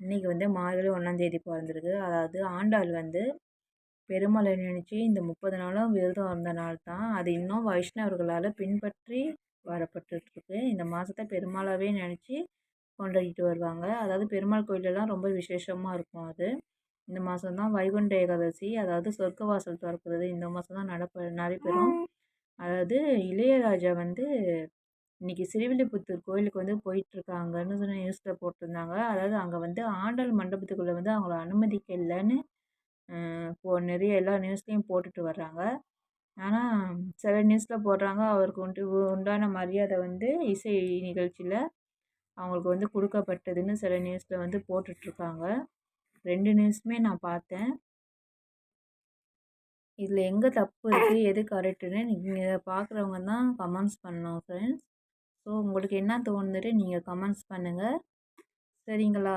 இன்றைக்கி வந்து மார்கழி ஒன்றாந்தேதி பிறந்திருக்கு. அதாவது ஆண்டாள் வந்து பெருமாளை நினச்சி இந்த முப்பது நாளும் விரதம் இருந்த நாள் தான் அது இன்னும் வைஷ்ணவர்களால் பின்பற்றி வரப்பட்டுருக்கு இந்த மாதத்த பெருமாளாகவே நினச்சி கொண்டாடிட்டு வருவாங்க. அதாவது பெருமாள் கோயிலெல்லாம் ரொம்ப விசேஷமாக இருக்கும் அது. இந்த மாதம் தான் வைகுண்ட ஏகாதசி அதாவது சொர்க்க வாசல் திறக்கிறது. இந்த மாதம் தான் நடப்ப நடைபெறும். அதாவது இளையராஜா வந்து இன்றைக்கி ஸ்ரீவில்லிபுத்தூர் கோயிலுக்கு வந்து போயிட்டுருக்காங்கன்னு சொல்லி நியூஸில் போட்டிருந்தாங்க. அதாவது அங்கே வந்து ஆண்டாள் மண்டபத்துக்குள்ளே வந்து அவங்கள அனுமதிக்கலைன்னு இப்போ நிறைய எல்லா நியூஸ்லேயும் போட்டுட்டு வர்றாங்க. ஆனால் சில நியூஸில் போடுறாங்க அவருக்கு உண்டு உண்டான மரியாதை வந்து இசை நிகழ்ச்சியில் அவங்களுக்கு வந்து கொடுக்கப்பட்டதுன்னு சில நியூஸில் வந்து போட்டுட்ருக்காங்க ரெண்டு நியூஸுமே நான் பார்த்தேன். இதில் எங்கே தப்பு இருக்குது எது கரெக்டுன்னு நீங்கள் பார்க்குறவங்க தான் கமெண்ட்ஸ் பண்ணணும் ஃப்ரெண்ட்ஸ் ஸோ உங்களுக்கு என்ன தோணுது நீங்கள் கமெண்ட்ஸ் பண்ணுங்கள் சரிங்களா?